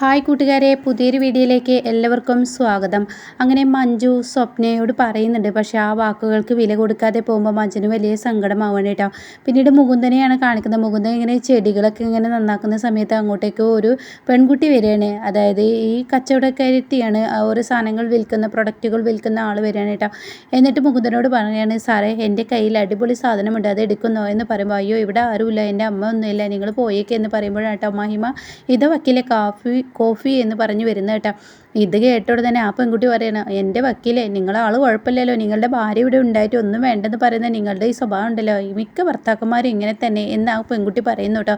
Hi കൂട്ടുകാരെ പുതിയൊരു വീഡിയോയിലേക്ക് എല്ലാവർക്കും സ്വാഗതം. അങ്ങനെ മഞ്ജു സ്വപ്നയോട് പറയുന്നുണ്ട് പക്ഷേ ആ വാക്കുകൾക്ക് വില കൊടുക്കാതെ പോകുമ്പോൾ മഞ്ജുന് വലിയ സങ്കടമാവണം കേട്ടോ. പിന്നീട് മുകുന്ദനെയാണ് കാണിക്കുന്നത്. മുകുന്ദൻ ഇങ്ങനെ ചെടികളൊക്കെ ഇങ്ങനെ നന്നാക്കുന്ന സമയത്ത് അങ്ങോട്ടേക്ക് ഒരു പെൺകുട്ടി വരികയാണ്. അതായത് ഈ കച്ചവടക്കാരെത്തിയാണ് ഓരോ സാധനങ്ങൾ വിൽക്കുന്ന പ്രൊഡക്റ്റുകൾ വിൽക്കുന്ന ആൾ വരികയാണ് കേട്ടോ. എന്നിട്ട് മുകുന്ദനോട് പറയുകയാണ് സാറേ എന്റെ കയ്യിൽ അടിപൊളി സാധനമുണ്ട് അത് എടുക്കുന്നോ? എന്ന് പറയുമ്പോൾ അയ്യോ ഇവിടെ ആരുമില്ല എന്റെ അമ്മ ഒന്നുമില്ല നിങ്ങൾ പോയേക്കെന്ന് പറയുമ്പോഴാണ് കേട്ടോ മഹിമ. ഇത് വക്കീലെ കാഫി കോഫി എന്ന് പറഞ്ഞു വരുന്നത് കേട്ടോ. ഇത് കേട്ടോട് തന്നെ ആ പെൺകുട്ടി പറയണം എന്റെ വക്കീലേ നിങ്ങളെ ആൾ കുഴപ്പമില്ലല്ലോ. നിങ്ങളുടെ ഭാര്യ ഇവിടെ ഉണ്ടായിട്ട് ഒന്നും വേണ്ടെന്ന് പറയുന്ന നിങ്ങളുടെ ഈ സ്വഭാവം ഉണ്ടല്ലോ. മിക്ക ഭർത്താക്കന്മാരും ഇങ്ങനെ തന്നെ എന്ന് ആ പെൺകുട്ടി പറയുന്നു കേട്ടോ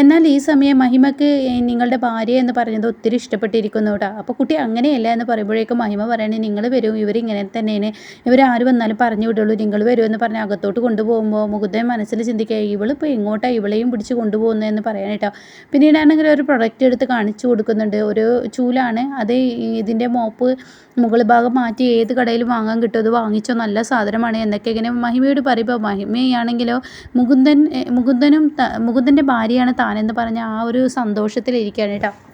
എന്നാൽ ഈ സമയം മഹിമക്ക് നിങ്ങളുടെ ഭാര്യ എന്ന് പറഞ്ഞത് ഒത്തിരി ഇഷ്ടപ്പെട്ടിരിക്കുന്നു കേട്ടോ അപ്പോൾ കുട്ടി അങ്ങനെയല്ല എന്ന് പറയുമ്പോഴേക്കും മഹിമ പറയണേ നിങ്ങൾ വരും ഇവരിങ്ങനെ തന്നെയാണ്. ആര് വന്നാലും പറഞ്ഞു വിടുള്ളൂ. നിങ്ങൾ വരും എന്ന് പറഞ്ഞ് അകത്തോട്ട് കൊണ്ടുപോകുമ്പോൾ മുകുന്ദൻ മനസ്സിൽ ചിന്തിക്കുക ഇവളിപ്പോൾ എങ്ങോട്ടാണ് ഇവളെയും പിടിച്ച് കൊണ്ടുപോകുന്നതെന്ന് പറയാൻ പിന്നീടാണെങ്കിൽ ഒരു പ്രൊഡക്റ്റ് എടുത്ത് കാണിച്ചു കൊടുക്കുന്നുണ്ട്. ഒരു ചൂലാണ്. അത് ഇതിന്റെ മോപ്പ് മുകൾ ഭാഗം മാറ്റി ഏത് കടയിൽ വാങ്ങാൻ കിട്ടും? അത് വാങ്ങിച്ചോ? നല്ല സാധനമാണ്. എന്നൊക്കെ ഇങ്ങനെ മഹിമയോട് പറയുമ്പോൾ മഹിമയാണെങ്കിലോ മുകുന്ദൻ മുകുന്ദനും മുകുന്ദന്റെ ഭാര്യയാണ് താനെന്ന് പറഞ്ഞ ആ ഒരു സന്തോഷത്തിലിരിക്കുകയാണ് കേട്ടോ.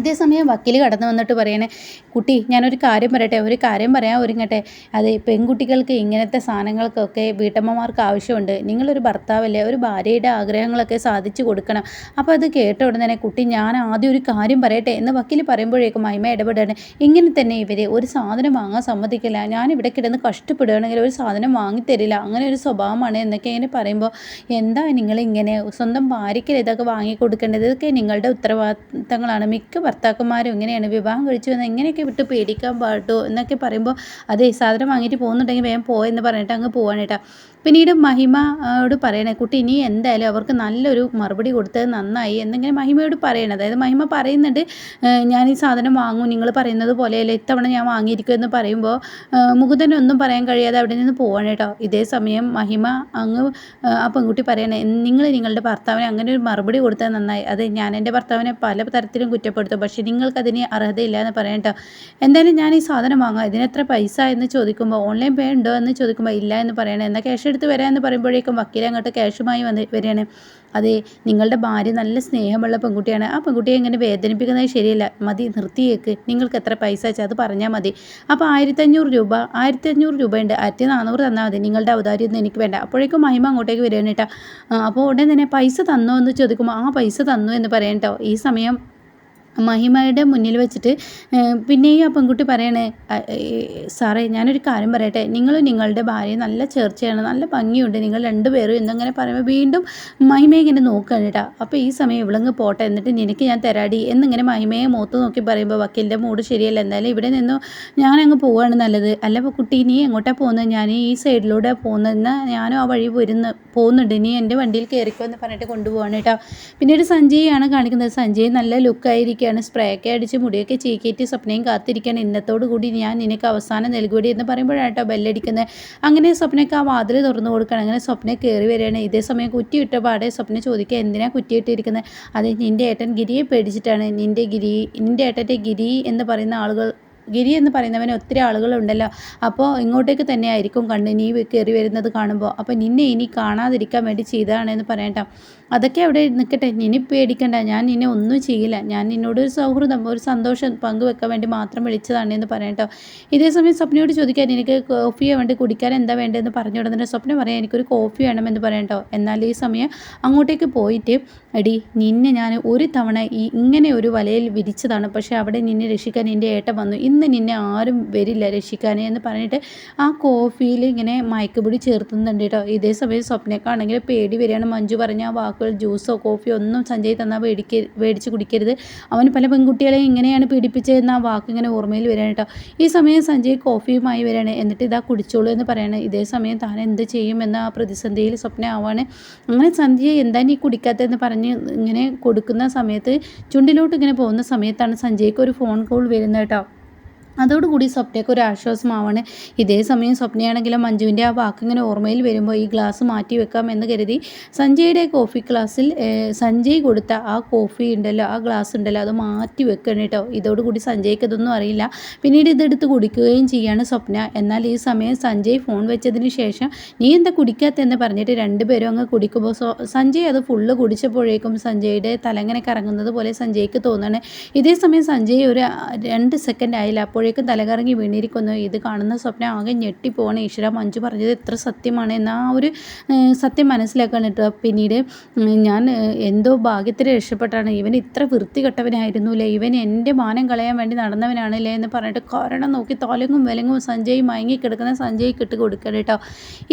ഇതേ സമയം വക്കീൽ കടന്നു വന്നിട്ട് പറയണേ കുട്ടി ഞാനൊരു കാര്യം പറയട്ടെ ഒരു കാര്യം പറയാൻ ഒരുങ്ങട്ടെ. അതെ പെൺകുട്ടികൾക്ക് ഇങ്ങനത്തെ സാധനങ്ങൾക്കൊക്കെ വീട്ടമ്മമാർക്ക് ആവശ്യമുണ്ട്. നിങ്ങളൊരു ഭർത്താവല്ലേ ഒരു ഭാര്യയുടെ ആഗ്രഹങ്ങളൊക്കെ സാധിച്ചു കൊടുക്കണം. അപ്പോൾ അത് കേട്ട ഉടനെ തന്നെ കുട്ടി ഞാൻ ആദ്യം ഒരു കാര്യം പറയട്ടെ എന്ന് വക്കീൽ പറയുമ്പോഴേക്കും മഹിമ ഇടപെടുകയാണ് ഇങ്ങനെ തന്നെ ഇവർ ഒരു സാധനം വാങ്ങാൻ സമ്മതിക്കില്ല. ഞാൻ കിടന്ന് കഷ്ടപ്പെടുകയാണെങ്കിൽ ഒരു സാധനം വാങ്ങിത്തരില്ല അങ്ങനെ ഒരു സ്വഭാവമാണ് എന്നൊക്കെ ഇങ്ങനെ പറയുമ്പോൾ എന്താ നിങ്ങളിങ്ങനെ സ്വന്തം ഭാര്യയ്ക്ക് ഇതൊക്കെ വാങ്ങിക്കൊടുക്കേണ്ടത്? ഇതൊക്കെ നിങ്ങളുടെ ഉത്തരവാദിത്തങ്ങളാണ്. മിക്ക ഭർത്താക്കന്മാരും ഇങ്ങനെയാണ് വിവാഹം കഴിച്ചു വന്നാൽ ഇങ്ങനെയൊക്കെ വിട്ട് പേടിക്കാൻ പാട്ടോ എന്നൊക്കെ പറയുമ്പോൾ അതേ സാധനം വാങ്ങിയിട്ട് പോകുന്നുണ്ടെങ്കിൽ വേഗം പോയെന്ന് പറഞ്ഞിട്ട് അങ്ങ് പോവാനേട്ടാ പിന്നീട് മഹിമയോട് പറയണേ കുട്ടി ഇനി എന്തായാലും അവർക്ക് നല്ലൊരു മറുപടി കൊടുത്തത് നന്നായി എന്നിങ്ങനെ മഹിമയോട് പറയണം. അതായത് മഹിമ പറയുന്നുണ്ട് ഞാൻ ഈ സാധനം വാങ്ങും നിങ്ങൾ പറയുന്നത് പോലെയല്ല ഇത്തവണ ഞാൻ വാങ്ങിയിരിക്കും എന്ന് പറയുമ്പോൾ മുകുന്ദനൊന്നും പറയാൻ കഴിയാതെ അവിടെ നിന്ന് പോവാണ് കേട്ടോ. ഇതേ സമയം മഹിമ അങ്ങ് ആ പെൺകുട്ടി പറയണേ നിങ്ങൾ നിങ്ങളുടെ ഭർത്താവിനെ അങ്ങനെ ഒരു മറുപടി കൊടുത്താൽ നന്നായി. അതെ ഞാൻ എന്റെ ഭർത്താവിനെ പല തരത്തിലും കുറ്റപ്പെടുത്തും പക്ഷേ നിങ്ങൾക്കതിന് അർഹതയില്ല എന്ന് പറയാം കേട്ടോ. എന്തായാലും ഞാൻ ഈ സാധനം വാങ്ങാം ഇതിനെത്ര പൈസ? എന്ന് ചോദിക്കുമ്പോൾ ഓൺലൈൻ പേ ഉണ്ടോ? എന്ന് ചോദിക്കുമ്പോൾ ഇല്ല എന്ന് പറയണേ. എന്നാൽ ക്യാഷ് എടുത്ത് വരാമെന്ന് പറയുമ്പോഴേക്കും വക്കീൽ അങ്ങോട്ട് ക്യാഷുമായി വന്ന് വരികയാണ്. അതെ നിങ്ങളുടെ ഭാര്യ നല്ല സ്നേഹമുള്ള പെൺകുട്ടിയാണ്. ആ പെൺകുട്ടിയെ ഇങ്ങനെ വേദനിപ്പിക്കുന്നത് ശരിയല്ല. മതി നിർത്തിയേക്ക്. നിങ്ങൾക്ക് എത്ര പൈസ വെച്ചാൽ അത് പറഞ്ഞാൽ മതി. അപ്പോൾ ആയിരത്തഞ്ഞൂറ് രൂപ ആയിരത്തി അഞ്ഞൂറ് രൂപ ഉണ്ട് ആയിരത്തി നാനൂറ് തന്നാൽ മതി. നിങ്ങളുടെ ഔദാര്യമൊന്നും എനിക്ക് വേണ്ട. അപ്പോഴേക്കും മഹിമ അങ്ങോട്ടേക്ക് വരികയാണ് കേട്ടോ. അപ്പോൾ ഉടനെ തന്നെ പൈസ തന്നോ എന്ന് ചോദിക്കുമ്പോൾ ആ പൈസ തന്നു എന്ന് പറയാം കേട്ടോ. ഈ സമയം മഹിമയുടെ മുന്നിൽ വെച്ചിട്ട് പിന്നെയും ആ പെൺകുട്ടി പറയണേ സാറേ ഞാനൊരു കാര്യം പറയട്ടെ. നിങ്ങൾ നിങ്ങളുടെ ഭാര്യ നല്ല ചേർച്ചയാണ് നല്ല ഭംഗിയുണ്ട്. നിങ്ങൾ രണ്ടുപേരും എന്നങ്ങനെ പറയുമ്പോൾ വീണ്ടും മഹിമയെ ഇങ്ങനെ നോക്കുകയാണ് കേട്ടോ. അപ്പോൾ ഈ സമയം ഇവിളങ്ങ് പോട്ടെ എന്നിട്ട് നിനക്ക് ഞാൻ തരാടി എന്നിങ്ങനെ മഹിമയെ മൂത്ത് നോക്കി പറയുമ്പോൾ വക്കീലിന്റെ മൂഡ് ശരിയല്ല. എന്തായാലും ഇവിടെ നിന്നു ഞാനങ്ങ് പോവുകയാണ് നല്ലത്. അല്ല കുട്ടി നീ എങ്ങോട്ടാണ് പോകുന്നത് ഞാൻ ഈ സൈഡിലൂടെ പോകുന്നതെന്ന് ഞാനും ആ വഴി വരുന്ന പോകുന്നുണ്ട്. നീ എന്റെ വണ്ടിയിൽ കയറിക്കോ എന്ന് പറഞ്ഞിട്ട് കൊണ്ടുപോവാണ് കേട്ടോ. പിന്നീട് സഞ്ജയാണ് കാണിക്കുന്നത്. സഞ്ജയ് നല്ല ലുക്കായിരിക്കും. ഇരിക്കുകയാണ്. സ്പ്രേ ഒക്കെ അടിച്ച് മുടിയൊക്കെ ചീക്കിയിട്ട് സ്വപ്നയും കാത്തിരിക്കുകയാണ്. ഇന്നത്തോടു കൂടി ഞാൻ നിനക്ക് അവസാനം നൽകൂടി എന്ന് പറയുമ്പോഴാട്ടോ ബെല്ലടിക്കുന്നത് അങ്ങനെ സ്വപ്നയ്ക്ക് ആ വാതിൽ തുറന്നു കൊടുക്കണം അങ്ങനെ സ്വപ്ന കയറി വരികയാണ്. ഇതേ സമയം കുറ്റിയിട്ട പാടെ സ്വപ്ന ചോദിക്കുക എന്തിനാണ് കുറ്റിയിട്ടിരിക്കുന്നത് അത് നിന്റെ ഏട്ടൻ ഗിരിയെ പേടിച്ചിട്ടാണ്. നിന്റെ ഗിരി നിന്റെ ഏട്ടന്റെ ഗിരി എന്ന് പറയുന്ന ആളുകൾ ഗിരി എന്ന് പറയുന്നവന് ഒത്തിരി ആളുകളുണ്ടല്ലോ. അപ്പോൾ ഇങ്ങോട്ടേക്ക് തന്നെ ആയിരിക്കും കണ്ണ്. നീ കയറി വരുന്നത് കാണുമ്പോൾ അപ്പോൾ നിന്നെ ഇനി കാണാതിരിക്കാൻ വേണ്ടി ചെയ്തതാണെന്ന് പറയട്ടോ അതൊക്കെ അവിടെ നിൽക്കട്ടെ നിന്നെ പേടിക്കണ്ട. ഞാൻ നിന്നെ ഒന്നും ചെയ്യില്ല. ഞാൻ നിന്നോട് ഒരു സൗഹൃദം ഒരു സന്തോഷം പങ്കുവെക്കാൻ വേണ്ടി മാത്രം വിളിച്ചതാണ് എന്ന് പറയട്ടോ ഇതേ സമയം സ്വപ്നയോട് ചോദിക്കാൻ എനിക്ക് കോഫിയെ വേണ്ടി കുടിക്കാൻ എന്താ വേണ്ടതെന്ന് പറഞ്ഞു കൊടുത്തിട്ട് സ്വപ്നം പറയാം എനിക്കൊരു കോഫി വേണമെന്ന് പറയട്ടോ എന്നാൽ ഈ സമയം അങ്ങോട്ടേക്ക് പോയിട്ട് അടി നിന്നെ ഞാൻ ഒരു തവണ ഈ ഇങ്ങനെ ഒരു വലയിൽ വിരിച്ചതാണ്. പക്ഷേ അവിടെ നിന്നെ രക്ഷിക്കാൻ എന്റെ ഏട്ടൻ വന്നു. ഇന്ന് നിന്നെ ആരും വരില്ല രക്ഷിക്കാനേ എന്ന് പറഞ്ഞിട്ട് ആ കോഫിയിൽ ഇങ്ങനെ മയക്കുപിടി ചേർത്തുന്നുണ്ട് കേട്ടോ. ഇതേ സമയം സ്വപ്നക്കാണെങ്കിൽ പേടി വരികയാണ്. മഞ്ജു പറഞ്ഞ ആ വാക്കുകൾ ജ്യൂസോ കോഫിയോ ഒന്നും സഞ്ജയ് തന്നാൽ മേടിക്ക മേടിച്ച് കുടിക്കരുത്. അവൻ പല പെൺകുട്ടികളെയും ഇങ്ങനെയാണ് പീഡിപ്പിച്ചതെന്ന് ആ വാക്ക് ഇങ്ങനെ ഓർമ്മയിൽ വരികയാണ് കേട്ടോ. ഈ സമയം സഞ്ജയ് കോഫിയുമായി വരികയാണ്. എന്നിട്ട് ഇതാ കുടിച്ചോളൂ എന്ന് പറയണേ. ഇതേ സമയം താൻ എന്ത് ചെയ്യും ആ പ്രതിസന്ധിയിൽ സ്വപ്ന ആവാണ്. അങ്ങനെ സഞ്ജയ് എന്താ നീ കുടിക്കാത്തതെന്ന് പറഞ്ഞ് ഇങ്ങനെ കൊടുക്കുന്ന സമയത്ത് ചുണ്ടിലോട്ട് ഇങ്ങനെ പോകുന്ന സമയത്താണ് സഞ്ജയ്ക്ക് ഒരു ഫോൺ കോൾ വരുന്നത് കേട്ടോ. അതോടുകൂടി സ്വപ്നയ്ക്ക് ഒരു ആശ്വാസമാവാണ്. ഇതേ സമയം സ്വപ്നയാണെങ്കിലും മഞ്ജുവിന്റെ ആ വാക്കിങ്ങനെ ഓർമ്മയിൽ വരുമ്പോൾ ഈ ഗ്ലാസ് മാറ്റി വെക്കാം എന്ന് കരുതി സഞ്ജയുടെ കോഫി ഗ്ലാസ്സിൽ സഞ്ജയ് കൊടുത്ത ആ കോഫി ഉണ്ടല്ലോ ആ ഗ്ലാസ് ഉണ്ടല്ലോ അത് മാറ്റി വെക്കണം കേട്ടോ. ഇതോടുകൂടി സഞ്ജയ്ക്ക് ഇതൊന്നും അറിയില്ല. പിന്നീട് ഇതെടുത്ത് കുടിക്കുകയും ചെയ്യാണ് സ്വപ്ന. എന്നാൽ ഈ സമയം സഞ്ജയ് ഫോൺ വെച്ചതിന് ശേഷം നീ എന്താ കുടിക്കാത്തെന്ന് പറഞ്ഞിട്ട് രണ്ടുപേരും അങ്ങ് കുടിക്കുമ്പോൾ സഞ്ജയ് അത് ഫുള്ള് കുടിച്ചപ്പോഴേക്കും സഞ്ജയുടെ തലങ്ങനെ കറങ്ങുന്നത് പോലെ സഞ്ജയ്ക്ക് തോന്നുകയാണ് ഇതേ സമയം സഞ്ജയ് ഒരു രണ്ട് സെക്കൻഡ് ആയില്ല. അപ്പോൾ അപ്പോഴേക്കും തലകറങ്ങി വീണിരിക്കുന്നു. ഇത് കാണുന്ന സ്വപ്നം ആകെ ഞെട്ടിപ്പോവാണ്. ഈശ്വര മഞ്ജു പറഞ്ഞത് എത്ര സത്യമാണ് എന്ന ആ ഒരു സത്യം മനസ്സിലാക്കാൻ പിന്നീട് ഞാൻ എന്തോ ഭാഗ്യത്തിൽ രക്ഷപ്പെട്ടാണ്. ഇവൻ ഇത്ര വൃത്തികെട്ടവനായിരുന്നുല്ലേ ഇവൻ എന്റെ മാനം കളയാൻ വേണ്ടി നടന്നവനാണല്ലേ എന്ന് പറഞ്ഞിട്ട് കാരണം നോക്കി തോലങ്ങും വിലങ്ങും സഞ്ജയ് മയങ്ങി കിടക്കുന്ന സഞ്ജയ് കിട്ട് കൊടുക്കണം കേട്ടോ.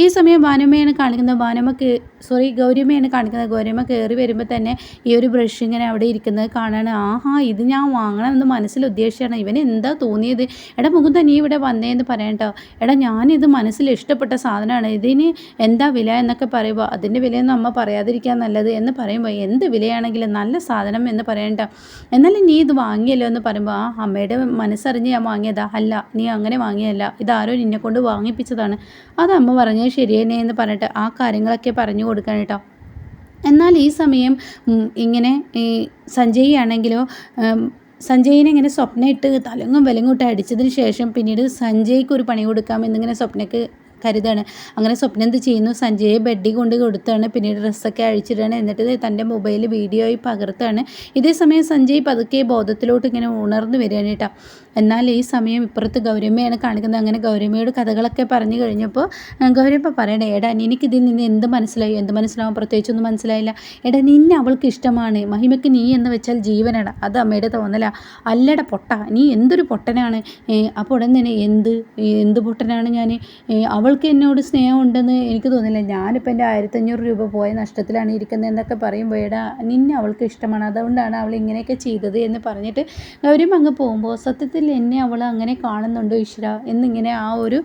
ഈ സമയം ബാനമ്മയാണ് കാണിക്കുന്നത്. ബാനമ്മക്ക് സോറി ഗൗരിയമ്മയാണ് കാണിക്കുന്നത്. ഗൗരിയമ്മ കയറി വരുമ്പോൾ തന്നെ ഈ ഒരു ബ്രഷ് ഇങ്ങനെ അവിടെ ഇരിക്കുന്നത് കാണാൻ ആഹാ ഇത് ഞാൻ വാങ്ങണം എന്ന് മനസ്സിൽ ഉദ്ദേശിച്ചാണ്. ഇവൻ എന്താ തോന്നിയത്? എടാ മുകുന്ദ നീ ഇവിടെ വന്നേന്ന് പറയണ്ടോ. എടാ ഞാനിത് മനസ്സിൽ ഇഷ്ടപ്പെട്ട സാധനമാണ്. ഇതിന് എന്താ വില എന്നൊക്കെ പറയുമ്പോൾ അതിന്റെ വിലയൊന്നും അമ്മ പറയാതിരിക്കാൻ നല്ലത് എന്ന് പറയുമ്പോൾ എന്ത് വിലയാണെങ്കിലും നല്ല സാധനം എന്ന് പറയണ്ട. എന്നാലും നീ ഇത് വാങ്ങിയല്ലോ എന്ന് പറയുമ്പോൾ ആ അമ്മയുടെ മനസ്സറിഞ്ഞ് ഞാൻ വാങ്ങിയതാ. അല്ല നീ അങ്ങനെ വാങ്ങിയല്ല ഇതാരോ നിന്നെ കൊണ്ട് വാങ്ങിപ്പിച്ചതാണ്. അത് അമ്മ പറഞ്ഞത് ശരിയെന്നെ എന്ന് പറഞ്ഞിട്ട് ആ കാര്യങ്ങളൊക്കെ പറഞ്ഞു കൊടുക്കാൻ കേട്ടോ. എന്നാൽ ഈ സമയം ഇങ്ങനെ ഈ സഞ്ജയ് ആണെങ്കിലോ സഞ്ജയിനെ ഇങ്ങനെ സ്വപ്നം ഇട്ട് തലങ്ങും ഇട്ട് അടിച്ചതിന് ശേഷം പിന്നീട് സഞ്ജയ്ക്ക് ഒരു പണി കൊടുക്കാം എന്നിങ്ങനെ സ്വപ്നയ്ക്ക് കരുതാണ്. അങ്ങനെ സ്വപ്നം എന്ത് ചെയ്യുന്നു? സഞ്ജയെ ബെഡിൽ കൊണ്ട് കൊടുത്താണ്. പിന്നീട് ഡ്രസ്സൊക്കെ അഴിച്ചിട്ടാണ് എന്നിട്ട് തന്റെ മൊബൈൽ വീഡിയോയിൽ പകർത്താണ്. ഇതേ സമയം സഞ്ജയ് പതുക്കെ ബോധത്തിലോട്ട് ഇങ്ങനെ ഉണർന്നു വരികയാണ് കേട്ടോ. എന്നാൽ ഈ സമയം ഇപ്പുറത്ത് ഗൗരമ്മയാണ് കാണിക്കുന്നത്. അങ്ങനെ ഗൗരമ്മയോട് കഥകളൊക്കെ പറഞ്ഞു കഴിഞ്ഞപ്പോൾ ഗൗരമ്മ പറയണേ എടാ എനിക്കിതിൽ നിന്ന് എന്ത് മനസ്സിലായി? എന്ത് മനസ്സിലാവും? പ്രത്യേകിച്ചൊന്നും മനസ്സിലായില്ല. എടാ നിന്നെ അവൾക്ക് ഇഷ്ടമാണ്. മഹിമയ്ക്ക് നീ എന്ന് വെച്ചാൽ ജീവനാണ്. അത് അമ്മയുടെ തോന്നല. അല്ലട പൊട്ട. നീ എന്തൊരു പൊട്ടനാണ്? അപ്പോൾ ഉടൻ തന്നെ എന്ത്? എന്ത് പൊട്ടനാണ് ഞാൻ അവൾക്ക് എന്നോട് സ്നേഹം ഉണ്ടെന്ന് എനിക്ക് തോന്നില്ല ഞാനിപ്പോൾ എന്റെ ആയിരത്തഞ്ഞൂറ് രൂപ പോയ നഷ്ടത്തിലാണ് ഇരിക്കുന്നത് എന്നൊക്കെ പറയുമ്പോൾ എടാ നിന്നെ അവൾക്ക് ഇഷ്ടമാണ്. അതുകൊണ്ടാണ് അവൾ ഇങ്ങനെയൊക്കെ ചെയ്തത് എന്ന് പറഞ്ഞിട്ട് അവരും അങ്ങ് പോകുമ്പോൾ സത്യത്തിൽ എന്നെ അവൾ അങ്ങനെ കാണുന്നുണ്ടോ ഈശ്വര? എന്നിങ്ങനെ ആ ഒരു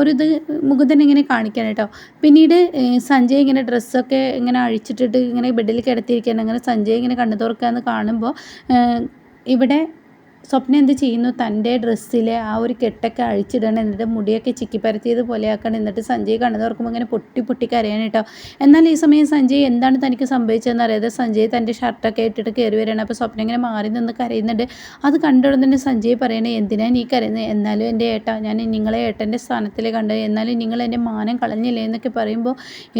ഒരു ഇത് മുകുന്ദൻ ഇങ്ങനെ കാണിക്കാൻ കേട്ടോ. പിന്നീട് സഞ്ജയ് ഇങ്ങനെ ഡ്രസ്സൊക്കെ ഇങ്ങനെ അഴിച്ചിട്ടിട്ട് ഇങ്ങനെ ബെഡിൽ കിടത്തിയിരിക്കുകയാണ്. അങ്ങനെ സഞ്ജയ് ഇങ്ങനെ കണ്ണു തുറക്കാന്ന് കാണുമ്പോൾ ഇവിടെ സ്വപ്ന എന്ത് ചെയ്യുന്നു? തന്റെ ഡ്രസ്സിലെ ആ ഒരു കെട്ടൊക്കെ അഴിച്ചിടണം. എന്നിട്ട് മുടിയൊക്കെ ചിക്കി പരത്തിയത് പോലെയാക്കണം. എന്നിട്ട് സഞ്ജയ് കണ്ണു തുറക്കുമ്പോൾ ഇങ്ങനെ പൊട്ടി പൊട്ടി കരയാണ് കേട്ടോ. എന്നാൽ ഈ സമയം സഞ്ജയ് എന്താണ് തനിക്ക് സംഭവിച്ചതെന്ന് അറിയാതെ സഞ്ജയ് തന്റെ ഷർട്ടൊക്കെ ഇട്ടിട്ട് കയറി വരികയാണ്. അപ്പോൾ സ്വപ്നം ഇങ്ങനെ മാറി നിന്ന് കരയുന്നുണ്ട്. അത് തന്നെ സഞ്ജയ് പറയണേ എന്തിനാ നീ കരയുന്നത് എന്നാലും എന്റെ ഏട്ടാ ഞാൻ നിങ്ങളെ ഏട്ടന്റെ സ്ഥാനത്തിൽ കണ്ടത് എന്നാലും നിങ്ങൾ എന്റെ മാനം കളഞ്ഞില്ലേ? എന്നൊക്കെ പറയുമ്പോൾ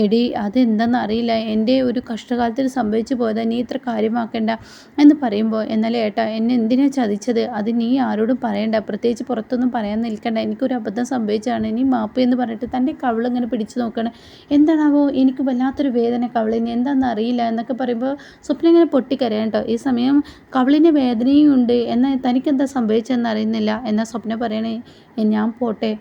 എടി അതെന്തെന്ന് അറിയില്ല. എന്റെ ഒരു കഷ്ടകാലത്തിൽ സംഭവിച്ചു പോയതാ. നീ ഇത്ര കാര്യമാക്കേണ്ട. എന്ന് പറയുമ്പോൾ എന്നാലും ഏട്ടാ എന്നെ എന്തിനാ ചതിച്ചത്? സംഭവിച്ചത് അത് നീ ആരോടും പറയണ്ട പ്രത്യേകിച്ച് പുറത്തൊന്നും പറയാൻ നിൽക്കണ്ട എനിക്കൊരു അബദ്ധം സംഭവിച്ചതാണ് നീ മാപ്പ് എന്ന് പറഞ്ഞിട്ട് തന്റെ കവിളിങ്ങനെ പിടിച്ചു നോക്കണം. എന്താണാവോ എനിക്ക് വല്ലാത്തൊരു വേദന കവളിന് എന്താണെന്ന് അറിയില്ല എന്നൊക്കെ പറയുമ്പോൾ സ്വപ്നം ഇങ്ങനെ പൊട്ടിക്കരയാണ് കേട്ടോ. ഈ സമയം കവളിന് വേദനയും ഉണ്ട് എന്നാൽ തനിക്കെന്താ സംഭവിച്ചതെന്ന് അറിയുന്നില്ല എന്നാൽ സ്വപ്നം പറയണേ. ഞാൻ പോട്ടെ.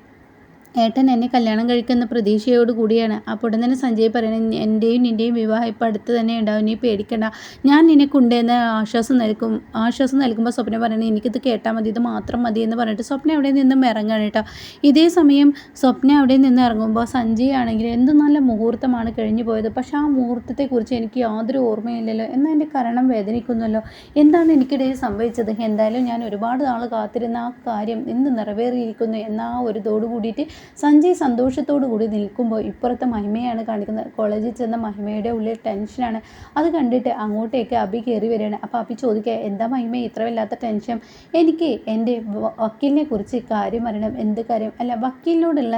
ഏട്ടൻ എന്നെ കല്യാണം കഴിക്കുന്ന പ്രതീക്ഷയോട് കൂടിയാണ്. അപ്പോൾ ഉടൻ തന്നെ സഞ്ജയ് പറയുന്നത് എന്റെയും നിന്റെയും വിവാഹം ഇപ്പോൾ അടുത്ത് തന്നെ ഉണ്ടാവും നീ പേടിക്കണ്ട. ഞാൻ നിന്നെ എന്ന് ആശ്വാസം നൽകും ആശ്വാസം നൽകുമ്പോൾ സ്വപ്ന പറയുന്നത് എനിക്കിത് കേട്ടാൽ മതി ഇത് മാത്രം മതി എന്ന് പറഞ്ഞിട്ട് സ്വപ്ന അവിടെ നിന്നും ഇറങ്ങുകയാണ് കേട്ടോ. ഇതേ സമയം സ്വപ്ന അവിടെ നിന്ന് ഇറങ്ങുമ്പോൾ സഞ്ജയ് ആണെങ്കിൽ എന്ത് നല്ല മുഹൂർത്തമാണ് കഴിഞ്ഞു പോയത്. പക്ഷേ ആ മുഹൂർത്തത്തെക്കുറിച്ച് എനിക്ക് യാതൊരു ഓർമ്മയില്ലല്ലോ. എന്നാൽ എന്റെ കരണം വേദനിക്കുന്നല്ലോ എന്താണ് എനിക്കിടയിൽ സംഭവിച്ചത്? എന്തായാലും ഞാൻ ഒരുപാട് നാൾ കാത്തിരുന്ന ആ കാര്യം ഇന്ന് നിറവേറിയിരിക്കുന്നു എന്ന ആ ഒരു ഇതോട് കൂടിയിട്ട് സഞ്ജയ് സന്തോഷത്തോടു കൂടി നിൽക്കുമ്പോൾ ഇപ്പുറത്തെ മഹിമയാണ് കാണിക്കുന്നത്. കോളേജിൽ ചെന്ന മഹിമയുടെ ഉള്ളിൽ ടെൻഷനാണ് അത് കണ്ടിട്ട് അങ്ങോട്ടേക്ക് അബി കയറി വരികയാണ്. അപ്പോൾ അബി ചോദിക്കുക എന്താ മഹിമ ഇത്ര വല്ലാത്ത ടെൻഷൻ എനിക്ക് എന്റെ വക്കീലിനെ കുറിച്ച് കാര്യം അറിയണം. എന്ത് കാര്യം? അല്ല വക്കീലിനോടുള്ള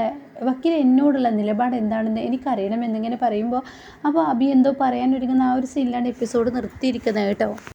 വക്കീൽ എന്നോടുള്ള നിലപാട് എന്താണെന്ന് എനിക്കറിയണം എന്നിങ്ങനെ പറയുമ്പോൾ അപ്പോൾ അബി എന്തോ പറയാനൊരുങ്ങുന്ന ആ ഒരു സീനിലാണ് എപ്പിസോഡ് നിർത്തിയിരിക്കുന്നത് കേട്ടോ.